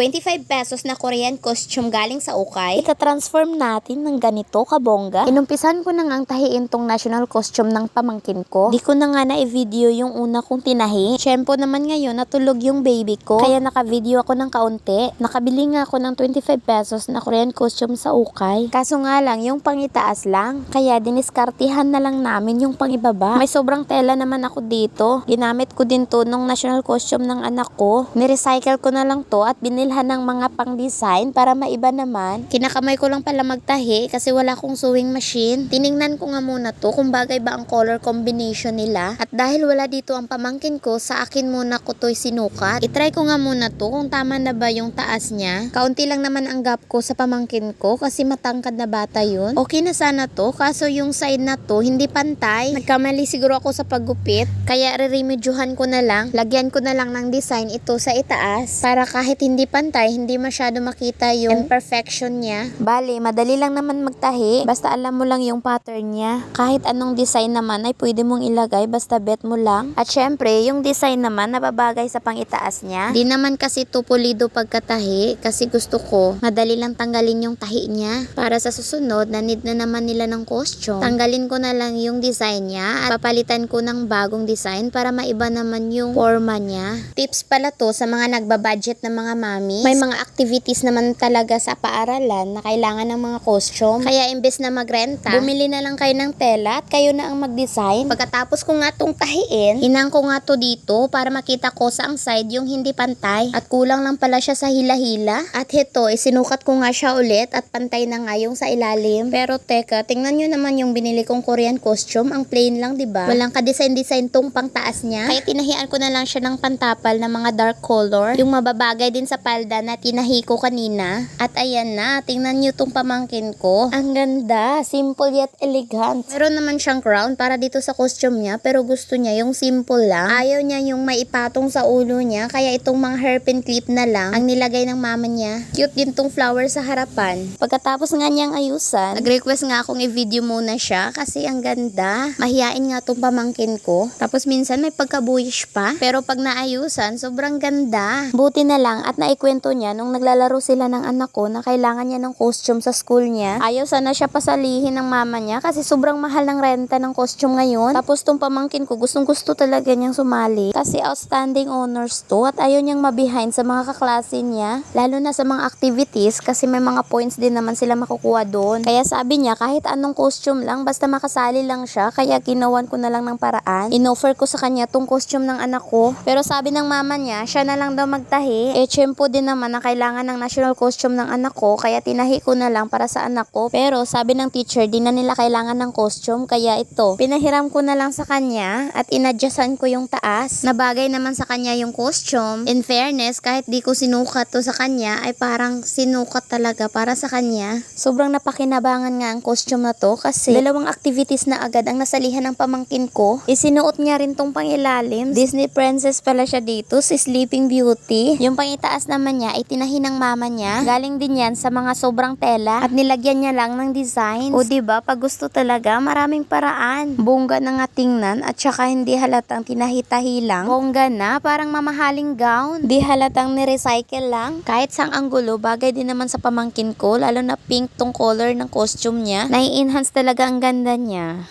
25 pesos na Korean costume galing sa ukay. Ita-transform natin ng ganito kabongga. Inumpisan ko na nga ang tahiin tong national costume ng pamangkin ko. Di ko na nga na-video yung una kong tinahi. Siyempo naman ngayon natulog yung baby ko. Kaya naka-video ako ng kaunti. Nakabili nga ako ng 25 pesos na Korean costume sa ukay. Kaso nga lang, yung pangitaas lang. Kaya diniskartihan na lang namin yung pangibaba. May sobrang tela naman ako dito. Ginamit ko din to nung national costume ng anak ko. Nirecycle ko na lang to at binilhan ng mga pang-design para maiba naman. Kinakamay ko lang pala magtahi kasi wala akong sewing machine. Tiningnan ko nga muna to kung bagay ba ang color combination nila. At dahil wala dito ang pamangkin ko, sa akin muna ko to'y sinukat. Itry ko nga muna to kung tama na ba yung taas niya. Kaunti lang naman ang gap ko sa pamangkin ko kasi matangkad na bata yun. Okay na sana to, kaso yung side na to hindi pantay. Nagkamali siguro ako sa paggupit, kaya re-remedyohan ko na lang. Lagyan ko na lang ng design ito sa itaas para kahit hindi pantay, hindi masyado makita yung imperfection niya. Bali, madali lang naman magtahi. Basta alam mo lang yung pattern niya. Kahit anong design naman ay pwede mong ilagay basta bet mo lang. At syempre, yung design naman nababagay sa pangitaas niya. Di naman kasi to pulido pagkatahi kasi gusto ko madali lang tanggalin yung tahi niya. Para sa susunod, na need na naman nila ng costume. Tanggalin ko na lang yung design niya at papalitan ko ng bagong design para maiba naman yung forma niya. Tips pala to sa mga nagbabudget na mga mami. May mga activities naman talaga sa paaralan na kailangan ng mga costume. Kaya imbes na magrenta, bumili na lang kayo ng tela at kayo na ang mag-design. Pagkatapos ko nga tong tahiin, inang ko nga to dito para makita ko sa ang side yung hindi pantay. At kulang lang pala siya sa hila-hila. At ito, isinukat ko nga siya ulit at pantay na nga yung sa ilalim. Pero teka, tingnan nyo naman yung binili kong Korean costume. Ang plain lang, di ba? Walang ka-design-design tong pangtaas niya. Kaya tinahian ko na lang siya ng pantapal na mga dark color. Yung mababagay din sa palda na tinahi ko kanina. At ayan na, tingnan nyo tong pamangkin ko. Ang ganda, simple yet elegant. Meron naman siyang crown para dito sa costume niya, pero gusto niya yung simple lang. Ayaw niya yung may ipatong sa ulo niya, kaya itong mga hairpin clip na lang ang nilagay ng mama niya. Cute din tong flower sa harapan. Pagkatapos nga niyang ayusan, nag-request nga akong i-video muna siya kasi ang ganda. Mahiyain nga tong pamangkin ko. Tapos minsan may pagkabuyish pa, pero pag naayusan, sobrang ganda. Buti na lang at naikwento niya nung naglalaro sila ng anak ko na kailangan niya ng costume sa school niya. Ayaw sana siya pasalihin ng mama niya kasi sobrang mahal ng renta ng costume ngayon. Tapos tong pamangkin ko, gustong gusto talaga niyang sumali kasi outstanding honors to at ayaw niyang mabihind sa mga kaklase niya. Lalo na sa mga activities kasi may mga points din naman sila makukuha doon. Kaya sabi niya kahit anong costume lang basta makasali lang siya kaya ginawan ko na lang ng paraan. Inoffer ko sa kanya tong costume ng anak ko. Pero sabi ng mama niya, siya na lang daw magtahi. Eh, tiyempo din naman na kailangan ng national costume ng anak ko kaya tinahi ko na lang para sa anak ko. Pero sabi ng teacher, di na nila kailangan ng costume kaya ito, pinahiram ko na lang sa kanya at inadjustan ko yung taas. Nabagay naman sa kanya yung costume. In fairness, kahit di ko sinukat to sa kanya, ay parang sinukat talaga para sa kanya. Sobrang napakinabangan nga ang costume na to kasi dalawang activities na agad ang nasalihan ng pamangkin ko. Isinuot niya rin tong pangilalim. Disney princess pala siya dito, si Sleeping Beauty. Yung pangitaas naman niya ay tinahi ng mama niya. Galing din yan sa mga sobrang tela at nilagyan niya lang ng designs. O ba pag gusto talaga, maraming paraan. Bongga na nga tingnan at saka hindi halatang tinahi-tahi lang. Bongga na, parang mamahaling gown. Di halatang ni-recycle lang. Kahit sang anggulo, bagay din naman sa pamangkin ko, lalo na pink tong color ng costume niya. Nai-enhance talaga ang ganda niya.